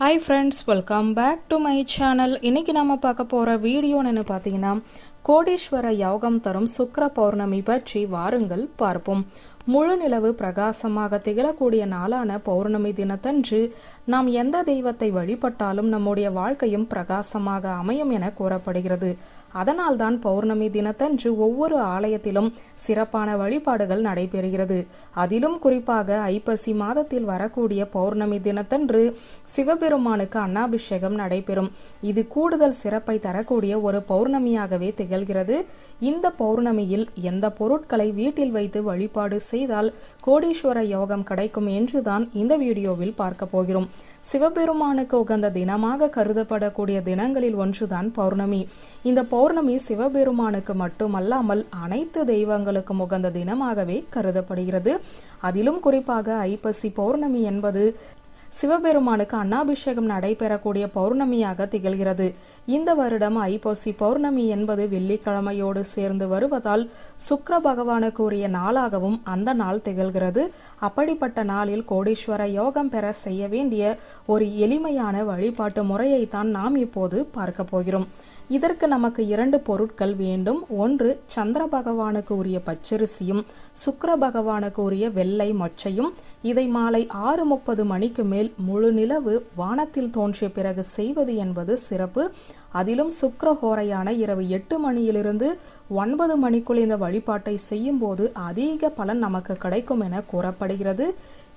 Hi friends welcome back to my channel இன்னைக்கு நம்ம பார்க்க போகிற வீடியோன்னு பார்த்தீங்கன்னா கோடீஸ்வர யோகம் தரும் சுக்கர பௌர்ணமி பற்றி வாருங்கள் பார்ப்போம். முழு நிலவு பிரகாசமாக திகழக்கூடிய நாளான பௌர்ணமி தினத்தன்று நாம் எந்த தெய்வத்தை வழிபட்டாலும் நம்முடைய வாழ்க்கையும் பிரகாசமாக அமையும் என கூறப்படுகிறது. அதனால்தான் பௌர்ணமி தினத்தன்று ஒவ்வொரு ஆலயத்திலும் சிறப்பான வழிபாடுகள் நடைபெறுகிறது. அதிலும் குறிப்பாக ஐப்பசி மாதத்தில் வரக்கூடிய பௌர்ணமி தினத்தன்று சிவபெருமானுக்கு அன்னாபிஷேகம் நடைபெறும். இது கூடுதல் சிறப்பை தரக்கூடிய ஒரு பௌர்ணமியாகவே திகழ்கிறது. இந்த பௌர்ணமியில் எந்த பொருட்களை வீட்டில் வைத்து வழிபாடு செய்தால் கோடீஸ்வர யோகம் கிடைக்கும் என்றுதான் இந்த வீடியோவில் பார்க்க போகிறோம். சிவபெருமானுக்கு உகந்த தினமாக கருதப்படக்கூடிய தினங்களில் ஒன்றுதான் பௌர்ணமி. இந்த பௌர்ணமி சிவபெருமானுக்கு மட்டுமல்லாமல் அனைத்து தெய்வங்களுக்கும் உகந்த தினமாகவே கருதப்படுகிறது. அதிலும் குறிப்பாக ஐப்பசி பௌர்ணமி என்பது சிவபெருமானுக்கு அன்னாபிஷேகம் நடைபெறக்கூடிய பௌர்ணமியாக திகழ்கிறது. இந்த வருடம் ஐப்பசி பௌர்ணமி என்பது வெள்ளிக்கிழமையோடு சேர்ந்து வருவதால் சுக்கர பகவானுக்கு உரிய நாளாகவும் அந்த நாள் திகழ்கிறது. அப்படிப்பட்ட நாளில் கோடீஸ்வர யோகம் பெற செய்ய வேண்டிய ஒரு எளிமையான வழிபாட்டு முறையைத்தான் நாம் இப்போது பார்க்க போகிறோம். இதற்கு நமக்கு இரண்டு பொருட்கள் வேண்டும். ஒன்று சந்திர பகவானுக்கு உரிய பச்சரிசியும் சுக்கர பகவானுக்கு உரிய வெள்ளை மொச்சையும். இதை மாலை ஆறு முப்பது மணிக்கு மேல் நாளில் முழு நிலவு வானத்தில் தோன்றிய பிறகு செய்வது என்பது சிறப்பு. அதிலும் சுக்கரஹோரையான இரவு எட்டு மணியிலிருந்து ஒன்பது மணிக்குள் இந்த வழிபாட்டை செய்யும் போது அதிக பலன் நமக்கு கிடைக்கும் என கூறப்படுகிறது.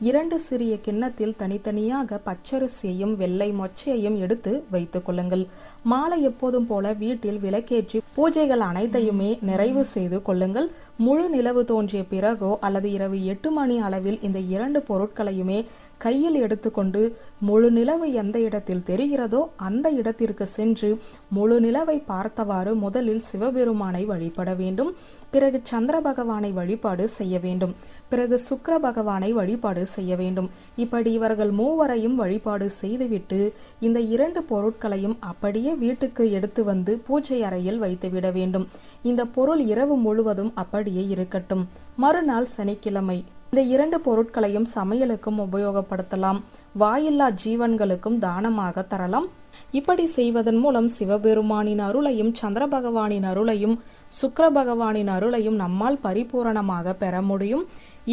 இரண்டு சிறிய கிண்ணத்தில் தனித்தனியாக பச்சரிசியையும் வெள்ளை மொச்சையையும் எடுத்து வைத்துக் கொள்ளுங்கள். மாலை எப்போதும் போல வீட்டில் விளக்கேற்றி பூஜைகள் அனைத்தையுமே நிறைவு செய்து கொள்ளுங்கள். முழு நிலவு தோன்றிய பிறகோ அல்லது இரவு எட்டு மணி அளவில் இந்த இரண்டு பொருட்களையுமே கையில் எடுத்துக்கொண்டு முழு நிலவு எந்த இடத்தில் தெரிகிறதோ அந்த இடத்திற்கு சென்று முழு நிலவை பார்த்தவாறு முதலில் சிவபெருமானை வழிபட வேண்டும். பிறகு சந்திர பகவானை வழிபாடு செய்ய வேண்டும். பிறகு சுக்கர பகவானை வழிபாடு செய்ய வேண்டும். இப்படி இவர்கள் மூவரையும் வழிபாடு செய்துவிட்டு இந்த இரண்டு பொருட்களையும் அப்படியே வீட்டுக்கு எடுத்து வந்து பூஜை அறையில் வைத்துவிட வேண்டும். இந்த பொருள் இரவு முழுவதும் அப்படியே இருக்கட்டும். மறுநாள் சனிக்கிழமை இந்த இரண்டு பொருட்களையும் சமையலுக்கும் உபயோகப்படுத்தலாம். வாயில்லா ஜீவன்களுக்கும் தானமாக தரலாம். இப்படி செய்வதன் மூலம் சிவபெருமானின் அருளையும் சந்திர பகவானின் அருளையும் சுக்கர பகவானின் அருளையும் நம்மால் பரிபூரணமாக பெற முடியும்.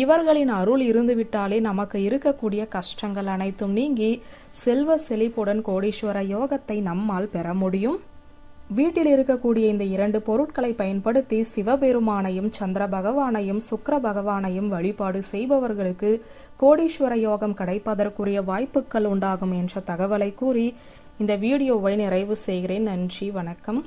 இவர்களின் அருள் இருந்துவிட்டாலே நமக்கு இருக்கக்கூடிய கஷ்டங்கள் அனைத்தும் நீங்கி செல்வ செழிப்புடன் கோடீஸ்வர யோகத்தை நம்மால் பெற முடியும். வீட்டில் இருக்கக்கூடிய இந்த இரண்டு பொருட்களை பயன்படுத்தி சிவபெருமானையும் சந்திர பகவானையும் சுக்கர பகவானையும் வழிபாடு செய்பவர்களுக்கு கோடீஸ்வர யோகம் கிடைப்பதற்குரிய வாய்ப்புகள் உண்டாகும் என்ற தகவலை கூறி இந்த வீடியோவை நிறைவு செய்கிறேன். நன்றி வணக்கம்.